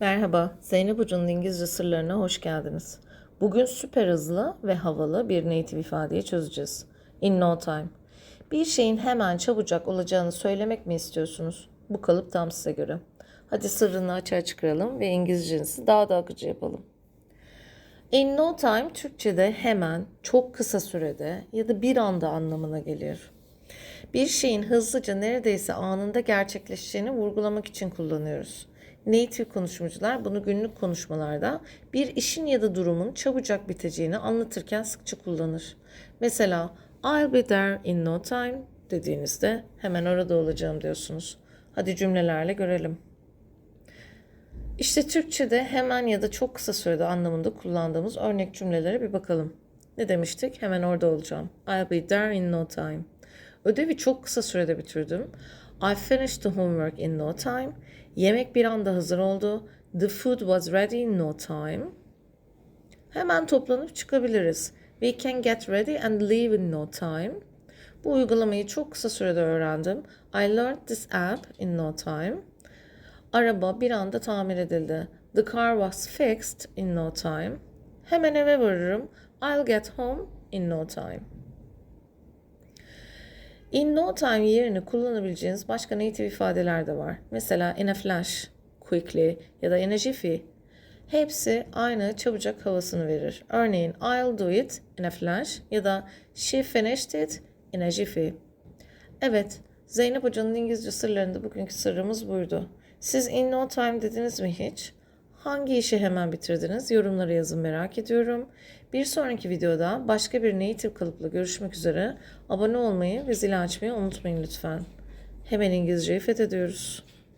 Merhaba, Zeynep Hoca'nın İngilizce sırlarına hoş geldiniz. Bugün süper hızlı ve havalı bir native ifadeyi çözeceğiz. In no time. Bir şeyin hemen çabucak olacağını söylemek mi istiyorsunuz? Bu kalıp tam size göre. Hadi sırrını açığa çıkaralım ve İngilizcenizi daha da akıcı yapalım. In no time Türkçe'de hemen, çok kısa sürede ya da bir anda anlamına gelir. Bir şeyin hızlıca neredeyse anında gerçekleşeceğini vurgulamak için kullanıyoruz. Native konuşmacılar bunu günlük konuşmalarda bir işin ya da durumun çabucak biteceğini anlatırken sıkça kullanır. Mesela I'll be there in no time dediğinizde hemen orada olacağım diyorsunuz. Hadi cümlelerle görelim. İşte Türkçe'de hemen ya da çok kısa sürede anlamında kullandığımız örnek cümlelere bir bakalım. Ne demiştik? Hemen orada olacağım. I'll be there in no time. Ödevi çok kısa sürede bitirdim. I finished the homework in no time. Yemek bir anda hazır oldu. The food was ready in no time. Hemen toplanıp çıkabiliriz. We can get ready and leave in no time. Bu uygulamayı çok kısa sürede öğrendim. I learned this app in no time. Araba bir anda tamir edildi. The car was fixed in no time. Hemen eve varırım. I'll get home in no time. In no time yerini kullanabileceğiniz başka native ifadeler de var. Mesela in a flash, quickly ya da in a jiffy. Hepsi aynı çabucak havasını verir. Örneğin I'll do it in a flash ya da she finished it in a jiffy. Evet, Zeynep Hoca'nın İngilizce sırlarında bugünkü sırrımız buydu. Siz in no time dediniz mi hiç? Hangi işi hemen bitirdiniz? Yorumlara yazın merak ediyorum. Bir sonraki videoda başka bir native kalıpla görüşmek üzere. Abone olmayı ve zil açmayı unutmayın lütfen. Hemen İngilizceyi fethediyoruz.